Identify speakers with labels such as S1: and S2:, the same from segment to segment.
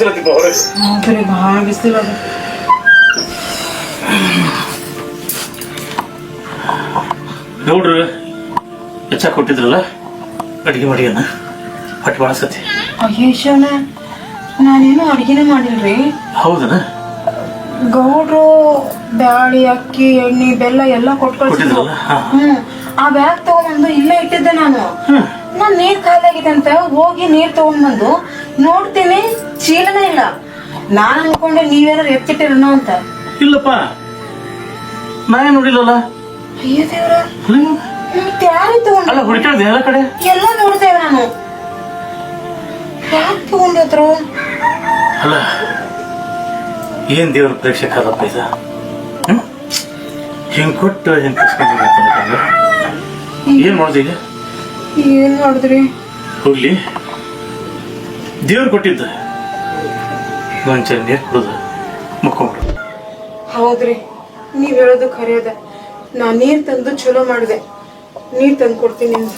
S1: ಹೌದ್ರಿ ಭಾಳ ಬಿಸಿಲು ಅದ
S2: ಗೌಡ್ರು ಹೆಚ್ಚ ಕೊಟ್ಟಿದ್ರಲ್ಲ? ಅಡಿಗೆ ಮಾಡಿಯನ್ನ? ಹೊಟ್ಟೆ ಬಾಳಸತಿ
S1: ಅಯ್ಯೋ ಶಿವನ ನಾನೇನು ಅಡಿಗೆನೇ ಮಾಡಿಲ್ರಿ.
S2: ಹೌದನ?
S1: ಗೌಡ್ರು ಬ್ಯಾಳಿ ಅಕ್ಕಿ ಎಣ್ಣೆ ಬೆಲ್ಲ ಎಲ್ಲ ಕೊಟ್ಟು ಕಳ್ಸಿದ್ರು
S2: ಕೊಟ್ಟಿದ್ರಲ್ಲ? ಹಾ.
S1: ಹ್ಮ್. ಆ ಬ್ಯಾಗ್ ತಗೊಂಡ್ಬಂದು ಇಲ್ಲೇ ಇಟ್ಟಿದ್ದೆ ನಾನು. ನಾನ್ ನೀರ್ ಖಾಲಿಯಾಗಿದೆ ಅಂತ ಹೋಗಿ ನೀರ್ ತಗೊಂಡ್ಬಂದು ನೋಡ್ತೀನಿ ಚೀಲನೇ ಇಲ್ಲ. ನಾನ್ ಅನ್ಕೊಂಡೆ ನೀವೇನಾರು ಎತ್ತಿಟ್ಟಿರನೋ ಅಂತ.
S2: ಇಲ್ಲಪ್ಪ. ನಾ ನೋಡಿಲ್ಲ ನೋಡಿಲ್ಲಲ್ಲ?
S1: ಅಯ್ಯೋ ದೇವ್ರ. ಮತ್ತೆ ಯಾರು ತಗೊಂಡ್
S2: ಅಲ್ಲ ಹುಡುಕಾಡ್ದೆ ಎಲ್ಲ ಕಡೆ?
S1: ಎಲ್ಲ ನೋಡ್ತೇವೆ ನಾನು. ಯಾಕೆ ತಗೊಂಡ್ರು
S2: ಅಲ್ಲ ಏನ್ ದೇವ್ರ ಪ್ರೇಕ್ಷಕ ಅದಪ್ಪ ಇದು? ಹಿಂಗ್ ಕೊಟ್ಟು ಹಿಂಗ್ ಕಸ್ಕೊಂಡು ಏನ್ ಮಾಡ್ದೆ ಈಗ?
S1: ಏನ್ ಮಾಡಿದ್ರಿ?
S2: ಹೋಗ್ಲಿ ದೇವ್ರು ಕೊಟ್ಟಿದ್ದ. ಒಂಚ ನೀರು ಕುಡಿದು ಮುಕ್ಕೊಂಬಿಡು.
S1: ಹೌದ್ರಿ. ನೀವ್ ಹೇಳೋದು ಖರೆ ಅದ. ನಾ ನೀರ್ ತಂದು ಚಲೋ ಮಾಡಿದೆ. ನೀರ್ ತಂದು ಕೊಡ್ತೀನಿ ಅಂತ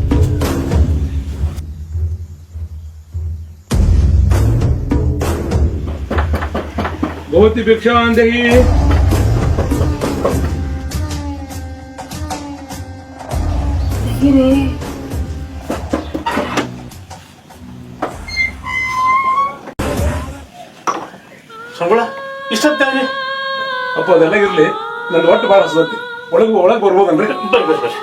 S3: ಭವತಿ ಭಿಕ್ಷಾಂದೇಹಿ
S2: ಸಂಬಳ ಇಷ್ಟೊತ್ತಾಗಿ
S3: ಅಪ್ಪ ಅದೆಲ್ಲ ಇರ್ಲಿ. ನನ್ನ ಒಟ್ಟು ಭಾಳ ಹಸದತಿ ಒಳಗೆ ಒಳಗೆ ಬರ್ಬೋದನ್ರಿ
S2: ಬರ್ರಿ ಬರ್ರಿ ಬರ್ರಿ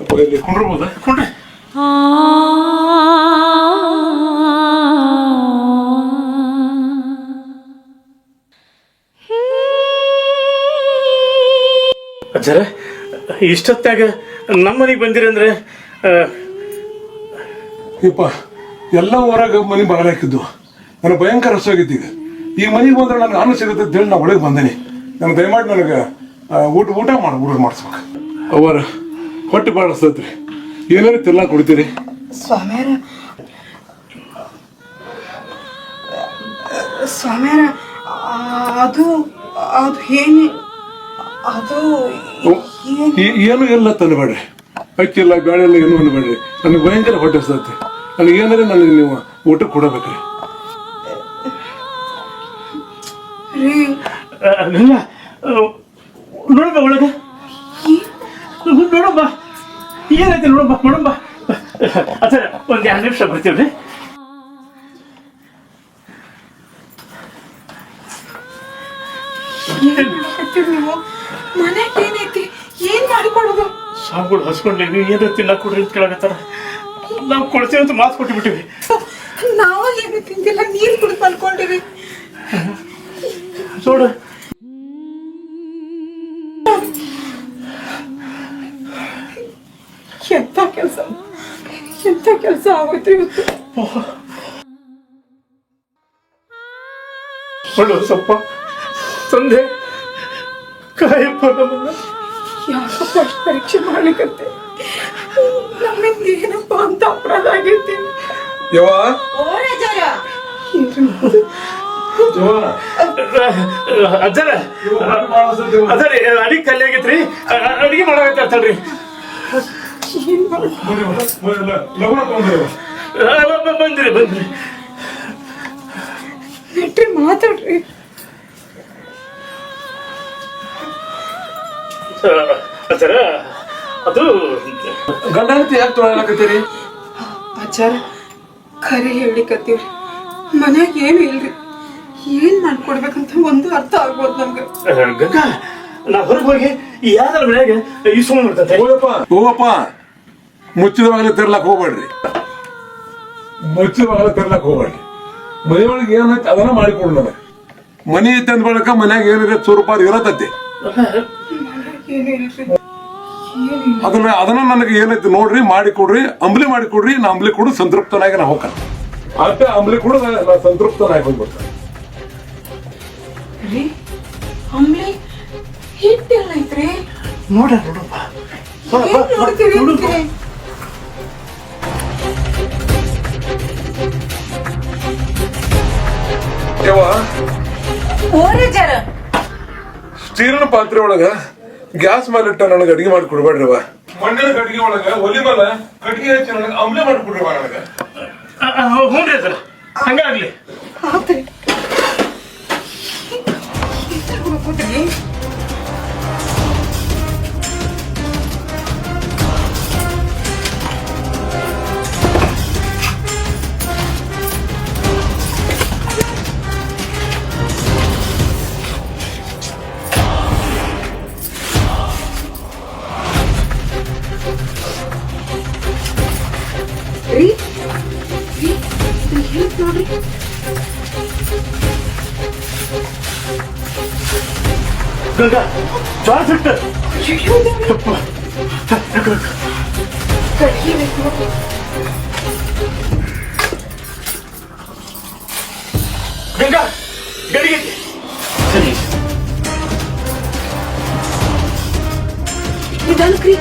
S3: ಅಪ್ಪ ಇಲ್ಲಿ
S2: ಕುಂಡ್ರಬೋದ? ಕುಂಡ್ರಿ. ಅಜ್ಜರ ಇಷ್ಟೊತ್ತಾಗ ನಮ್ಮ ಮನೆಗೆ ಬಂದಿರಿ ಅಂದ್ರೆ
S3: ಯಪ್ಪ ಎಲ್ಲ ಹೊರಗೆ ಮನೆ ಬಾಗಿಲು ಹಾಕಿದ್ದು. ನನಗೆ ಭಯಂಕರ ಹಸುವಾಗಿತ್ತು ಈಗ ಈ ಮನೆಗೆ ಬಂದ್ರೆ ನನಗೆ ಅನ್ನ ಸಿಗುತ್ತೆ ಅಂತ ಹೇಳಿ ನಾ ಒಳಗೆ ಬಂದೇನೆ. ನನಗೆ ದಯಮಾಡಿ ನನಗೆ ಊಟ ಊಟ ಮಾಡಿ ಊಟ ಮಾಡಿಸ್ಬೇಕು. ಅವರ ಹೊಟ್ಟೆ ಭಾಳ ಏನಾರು ತಿಲ್ಲ ಕೊಡ್ತೀರಿ?
S1: ಸ್ವಾಮಿಯರ ಸ್ವಾಮಿಯರ ಅದು ಅದು ಏನಿ ಅದು ಏನು?
S3: ಎಲ್ಲ ತಂದುಬೇಡ್ರಿ ಅಕ್ಕಿ ಇಲ್ಲ ಬೇಳೆ ಎಲ್ಲ ಏನು ಅನ್ಬೇಡ್ರಿ. ನನಗೆ ಭಯಂಕರ ಹೊಟ್ಟೆ ಸತ್ತೆ ನನಗೆ ಏನಾರ ನನಗೆ ನೀವು ಊಟ ಕೊಡಬೇಕ್ರಿ.
S2: ನೋಡಮ್ಮ ಒಳಗೆ. ನೋಡಮ್ಮ. ಏನೈತೆ ನೋಡಮ್ಮ? ನೋಡಮ್ಮ ಅದ ಒಂದು ಎರಡು ನಿಮಿಷ ಬರ್ತೀವ್ರಿ.
S1: ನೀವು? ಮನ್ಯಾಗ ಏನೈತಿ? ಏನ್ ಮಾಡ್ಕೊಳ್ಳೋದು?
S2: ಸಾವುಗಳು ಹಸ್ಕೊಂಡೇವಿ ಏನೋ ತಿನ್ನಕ್ ಕೊಡ್ರಿ ಅಂತ ಕೇಳಾಕತ್ತಾರ. ನಾವು ಕೊಡ್ತೀವಿ ಅಂತ ಮಾತು ಕೊಟ್ಟು
S1: ನಾವು ಏನು ತಿಂದಿಲ್ಲ ನೀರ್ ಕುಡಿದು ಮಲ್ಕೊಂಡಿವಿ.
S2: ನೋಡು.
S1: ಎಂತ ಕೆಲಸ? ಎಂತ ಕೆಲಸ ಆಗೋಯ್ತು ಇವತ್ತು?
S2: ಒಳ್ಳೆ ಸೊಪ್ಪ ತಂದೆ. ಕಾಯಪ್ಪ ನಮ್ಮನ್ನ
S1: ಯಾಕಪ್ಪ ಅಷ್ಟ್ ಪರೀಕ್ಷೆ ಮಾಡ್ಲಿಕ್ಕಂತೆ. ನಮ್ಮಿಂದ ಏನಪ್ಪ ಅಂತ ಅಪರಾಧ ಆಗೈತಿ
S3: ಯವ್ವ.
S2: ಅಜ್ಜರ.
S3: ಇವ ಹೊಟ್ಟೆ ಭಾಳ ಹಸ್ತೈತಿ ಯವ್ವ.
S2: ಅದ ರೀ ಅಡಿಗೆ ಕಲ್ಲಿ ಆಗೈತ್ರಿ ಅಡಿಗೆ
S3: ತಗೊಂಡ್ರಿ ಯವ್ವ.
S2: ಬಂದ್ರಿ ಬಂದ್ರಿ.
S1: ನೆಟ್ರಿ ಮಾತಾಡ್ರಿ.
S2: ಅಜ್ಜರ ಅದು
S3: ಗಂಡ ಹೆಂಡತಿ ಯಾಕೆ ತೊಗೊಳಕತ್ತೀರಿ
S1: ಅಜ್ಜಾರ ಖರೆ ಹೇಳಿಕತ್ತೀವ್ರಿ ಮನ್ಯಾಗ ಏನು ಇಲ್ರಿ ಏನ್ ಮಾಡ್ಕೊಡ್ಬೇಕಂತ ಒಂದು ಅರ್ಥ ಆಗ್ಬೋದು ನಮ್ಗೆ
S2: ಗಂಗಾ ನಾ ಹೊರಗೆ ಹೋಗಿ ಯಾರ ಮನ್ಯಾಗ ಈ ಸುಮ್ಮನೆ ಬರ್ತೈತೆ
S3: ಹೋಗಪ್ಪ ಹೋಗಪ್ಪ ಮುಚ್ಚಿದ ಬಾಗಿಲು ತೆರ್ಲಕ್ ಹೋಗ್ಬೇಡ್ರಿ ಮುಚ್ಚಿದ ಬಾಗಿಲು ತೆರ್ಲಕ್ ಹೋಗ್ಬೇಡ್ರಿ ಮನೆಯೊಳಗೆ ಏನೈತೆ ಅದನ್ನ ಮಾಡಿಕೊಡು ನನಗೆ ಮನೆ ಅಂದ ಬಳಿಕ ಮನ್ಯಾಗ ಏನಿದೆ ಚೂರು ರೂಪಾಯಿ ಇರತೈತಿ ಅದನ್ನ ಅದನ್ನ ನನಗೆ ಏನೈತಿ ನೋಡ್ರಿ ಮಾಡಿ ಕೊಡ್ರಿ ಅಂಬ್ಲಿ ಮಾಡಿ ಕೊಡ್ರಿ ನಾ ಅಂಬ್ಲಿ ಕೊಡು ಸಂತೃಪ್ತನಾಗಿ ನಾ ಹೋಗ್ತಾನೆ. ಅಂತೆ ಅಂಬ್ಲಿ ಕೊಡು ನಾ ಸಂತೃಪ್ತನಾಗಿ ಹೋಗ್ಬಿಡ್ತಾನೆ.
S1: ರೀ ಅಂಬ್ಲಿ ಹಿಟ್ಟೆಲ್ಲ ಐತ್ರಿ.
S2: ನೋಡ ನೋಡಪ್ಪ.
S3: ಸ್ಟೀಲಿನ ಪಾತ್ರೆ ಒಳಗ ಗ್ಯಾಸ್ ಮೇಲೆ ಇಟ್ಟ ನನಗೆ ಅಡಿಗೆ ಮಾಡಿ ಕೊಡ್ಬೇಡ್ರಿ ಮಣ್ಣಿನ ಕಟ್ಟಿಗೆ ಒಳಗ ಒಲಿ ಮೇಲೆ ಕಟ್ಟಿಗೆ ಹಚ್ಚಿ ನನಗೆ ಅಮ್ಲೆ ಮಾಡಿ ಕೊಡ್ರಿವ ನನಗೆ
S2: ಹ್ಞೂ ರೀ ಸರ್ ಹಂಗಾಗ್ಲಿ. ಗಂಗಾ ಜ್ವಾಳ ಸಿಟ್ಟು
S1: ಅಯ್ಯೋ ದೇವ್ರೇ. ಕಡ್ಗಿ ಬೇಕು ನೋಡ್ರಿ.
S2: ಗಂಗಾ ಗಡಿಗೆ ಸರಿ
S1: ನಿಧಾನಕ್ರಿ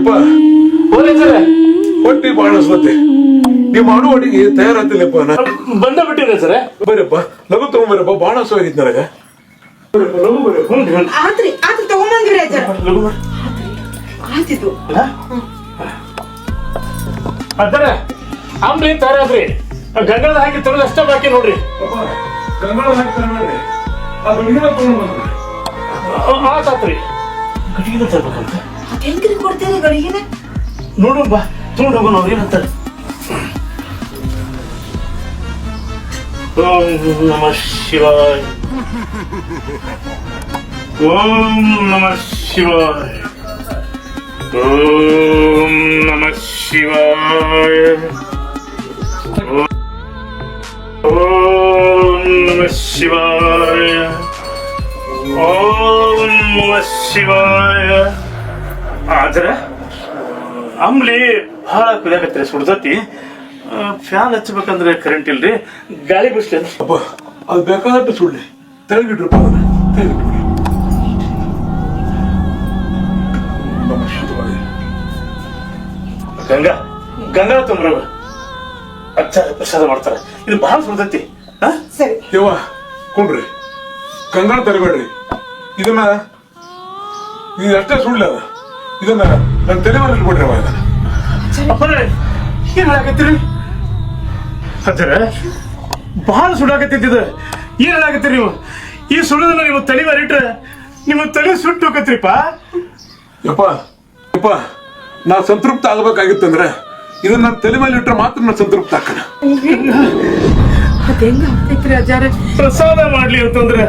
S3: ಯಪ್ಪ
S2: ಹೋರಿ ಸರ್.
S3: ಹೊಟ್ಟಿ ಅನ್ಸ್ಲತ್ತಿ ನೀವು ಮಾಡೋ ಅಡಿಗೆ ತಯಾರಾತಿಲ್ಲಪ್ಪ
S2: ಬಂದ ಬಿಟ್ಟಿದೆ ಸರ್.
S3: ಬರೀಪ್ಪ ಲಘು ತಗೊಂಬರಪ್ಪ ಬಾಳ ಹಸುವಾಗಿತ್ತು ನನಗೆ.
S1: ಆತ್ರಿ ಆತ್ರಿ ತಗೊಂಬಂದ್ರಿ
S2: ಬರ್ರಿ
S1: ಆತಿದ್ದು
S2: ಅದರ ಅಂಬ್ಲಿ ತರಾದ್ರಿ ಗಂಗಾದ ಹಾಕಿ ತರೋದು ಅಷ್ಟೇ ಬಾಕಿ ನೋಡ್ರಿ.
S3: ಗಂಗಾಳ ಹಾಕ್ತಾರೆ ನೋಡ್ರಿ. ಅದು ನೀರ ತಗೊಂಡ್ರಿ
S2: ಆತಾತ್ರಿ ಗಡಿಗೆ ತರ್ಬೇಕಂತ
S1: ಅದ್ ಹೆಂಗ್ರಿ ಕೊಡ್ತೀರಿ ಗಡಿಗೆನ
S2: ನೋಡು ಬಾ ತಗೊಂಡು ಹೋಗೋಣ ಅವ್ರು ಏನಂತಾರೆ ಓಂ ನಮ ಶಿವಾಯ ಓಂ ನಮ ಶಿವಾಯ ಓಂ ನಮ ಶಿವಾಯ ಓಂ ನಮ ಶಿವಾಯ ಓಂ ನಮ ಶಿವಾಯ. ಆದ್ರೆ ಅಂಬ್ಲಿ ಬಹಳ ಕುದಿಯಾಕತ್ರಿ ಸುಡ್ತತಿ ಫ್ಯಾನ್ ಹಚ್ಬೇಕಂದ್ರೆ ಕರೆಂಟ್ ಇಲ್ರಿ. ಗಾಳಿ ಬಿಸ್ಲಿ
S3: ಅದು ಬೇಕಾದಷ್ಟು ಸುಳ್ಳಿ ಶಿವಾಯ
S2: ಗಂಗಾ ಗಂಗಾ ತುಂಬ್ರವ ಅಚ್ಚಾರ ಪ್ರಸಾದ ಮಾಡ್ತಾರೆ. ಇದು ಬಹಳ
S1: ಸರಿ.
S3: ಯವ್ವ ಕುಣ್ರಿ ಗಂಗಾ ತರಬೇಡ್ರಿ ಇದನ್ನ ಇದು ಅಷ್ಟೇ ಸುಳ್ಳು. ಅದ ಇದನ್ನ ನನ್ನ ತಲೆ ಮೇಲೆ ಬಿಡ್ರಿ ಅವ ಇದನ್ನ
S2: ಅಪ್ಪರೇ ಏನ್ ಹೇಳಾಕತ್ತೀರಿ ಭಾಳ ಸುಡಾಕತ್ತಿದ್ದ ಏನ್ ಹೇಳಾಕತ್ತೀರಿ ನೀವು? ಈ ಸುಳ್ಳದನ್ನ ನೀವು ತಲೆ ಮೇಲೆ ಇಟ್ರೆ ನಿಮ್ಮ ತಲೆ ಸುಟ್ಟು ಹೋಗತ್ರಿಪ್ಪ
S3: ಯಪ್ಪ ಯಪ್ಪ ನಾ ಸಂತೃಪ್ತ ಆಗ್ಬೇಕಾಗಿತ್ತಂದ್ರೆ ಇದನ್ನ ನನ್ನ ತಲೆ ಮೇಲೆ ಇಟ್ಟರೆ ಮಾತ್ರ ನಾನು ಸಂತೃಪ್ತ ಹಾಕಣ
S1: ಆಗ್ತೈತ್ರಿ ಅಜ್ಜಾರ?
S2: ಪ್ರಸಾದ ಮಾಡ್ಲಿ ಅಂತಂದ್ರೆ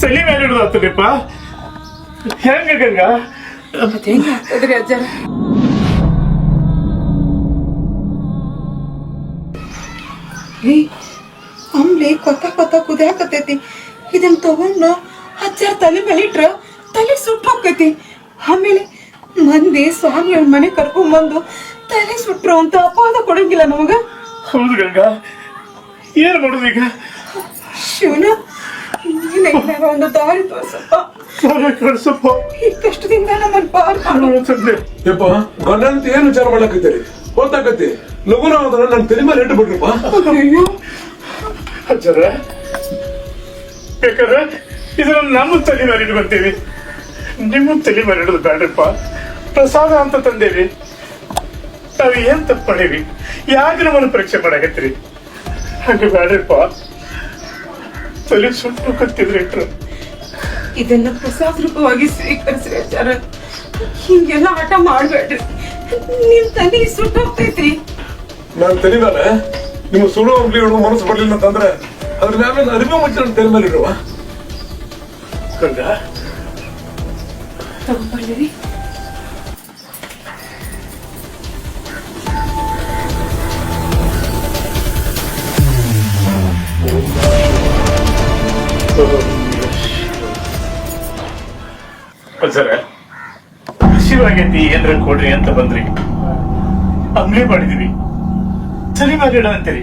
S2: ತಲೆ ಮೇಲೆ ಹಿಡಿದಾತರಿಪ್ಪ ಹೆಂಗ ಗಂಗಾ?
S1: ಅದ್ ಹೆಂಗ ಆಗ್ತದ್ರಿ ಅಜ್ಜಾರ? ಅಂಬ್ಲಿ ಕೊತ್ತ ಕೊತ್ತ ಕುದಿಯಾಕತೈತಿ ಇದನ್ ತಗೊಂಡು ಅಜ್ಜಾರ ತಲೆ ಮೇಲೆ ಇಟ್ರ ತಲೆ ಸುಟ್ಟು ಹೋಗ್ತೈತಿ ಆಮೇಲೆ ಮಂದಿ ಸ್ವಾಮಿಗಳ ಮನೆ ಕರ್ಕೊಂಡ್ ತಲೆ ಸುಟ್ರು ಅಂತ ಅಪವಾದ ಕೊಡಂಗಿಲ್ಲ ನಮಗ.
S2: ಹೌದು ಗಂಗಾ. ಏನ್ ಮಾಡೋದು ಈಗ?
S1: ಶಿವನ ಒಂದು ದಾರಿ ತೋರಿಸಪ್ಪ
S2: ಕಳ್ಸಪ್ಪ
S1: ಈ ಕಷ್ಟದಿಂದ ನಮ್ಮನ್ನ ಪಾರ್ ಮಾಡು.
S3: ಯಪ್ಪ ಏನ್ ವಿಚಾರ ಮಾಡಕತ್ತೀರಿ? ಗೊತ್ತಾಗತ್ತೆ. ಲಗುನ ಅದನ್ನ ನನ್ನ ತಲೆ ಮೇಲೆ ಇಟ್ಟು ಬಿಡ್ರಪ್ಪ
S1: ಅಯ್ಯೋ.
S2: ಅಜ್ಜರ ಬೇಕಾದ್ರೆ ಇದನ್ನ ನಮ್ಮ ತಲೆ ಮೇಲೆ ಬರ್ತೀವಿ ನಿಮ್ಮ ತಲೆ ಮೇಲೆ ಇಡೋದು ಬೇಡ್ರಪ್ಪ. ಪ್ರಸಾದ ಅಂತ ತಂದೇವಿ. ನಾವು ಏನ್ ತಪ್ಪು ಮಾಡೀವಿ ಯಾಕೆ ನಮ್ಮನ್ನು ಪರೀಕ್ಷೆ ಮಾಡಾಕತ್ತೀರಿ? ಹಂಗೆ ಬೇಡ್ರಪ್ಪ. ತಲೆ ಸುಟ್ಟು ಕತ್ತಿದ್ರಿ ಇಟ್ರು.
S1: ಇದನ್ನ ಪ್ರಸಾದ ರೂಪವಾಗಿ ಸ್ವೀಕರಿಸ್ರಿ ಅಜ್ಜಾರ. ಹಿಂಗೆಲ್ಲ ಆಟ ಮಾಡ್ಬೇಡ್ರಿ. ನಿಮ್ ತಲೆ ಸುಟ್ಟೋಗ್ತೈತ್ರಿ.
S3: ನನ್ನ ತಲೆ ಮೇಲೆ ನಿಮ್ಮ ಸುಳ್ಳು ಅಂಬ್ಲಿ ಹಿಡಿದು ಮನಸ್ಸು ಬರ್ಲಿಲ್ಲ ಅಂತಂದ್ರೆ ಅದ್ರ ಮ್ಯಾಲ ಅರಿಮೆ ಮುಚ್ಚಿ ನನ್ನ ತಲೆ ಮೇಲೆ ಇಡುವ
S2: ಗಂಗ
S1: ತಗೊಂಡ್ಬರ್ಲಿ
S2: ಸರ ಹಸಿವಾಗೈತಿ ಏನ್ರ ಕೊಡ್ರಿ ಅಂತ ಬಂದ್ರಿ. ಅಂಗಡಿ ಮಾಡಿದೀವಿ. ಸರಿ ಮಾಡಿಡ ಅಂತೀರಿ?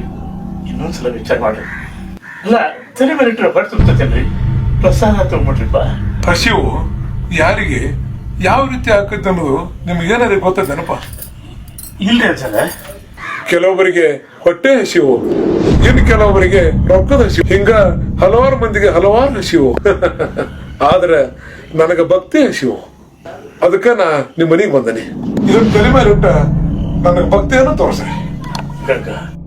S2: ಇನ್ನೊಂದ್ಸಲ ವಿಚಾರ ಮಾಡ್ರಿ. ಅಲ್ಲ ಸರಿ ಮಾಡಿಟ್ರೆ ತುಂಬ್ತೇನ್ರಿ ಪ್ರಸಾದ ತಗೊಂಡ್ಬಿಟ್ರಿಪ್ಪ
S3: ಹಸಿವು ಯಾರಿಗೆ ಯಾವ ರೀತಿ ಆಕೈತೆ ಅನ್ನೋದು ನಿಮ್ಗೆ ಏನಾದ್ರು ಗೊತ್ತೈತೇನಪ್ಪ
S2: ಇಲ್ಲೇ ಸರ
S3: ಕೆಲವೊಬ್ಬರಿಗೆ ಹೊಟ್ಟೆ ಹಸಿವು. ಇನ್ ಕೆಲವೊಬ್ಬರಿಗೆ ರೊಕ್ಕದ ಹಸಿವು. ಹಿಂಗ ಹಲವಾರು ಮಂದಿಗೆ ಹಲವಾರು ಹಸಿವು. ಆದ್ರೆ ನನಗ ಭಕ್ತಿ ಹಸಿವು. ಅದಕ್ಕ ನಾ ನಿಮ್ಮ ಮನೆಗೆ ಬಂದನಿ. ಇದನ್ನ ತಲೆ ಮೇಲೆ ನನಗೆ ಭಕ್ತಿಯನ್ನು ತೋರಿಸ್ರಿ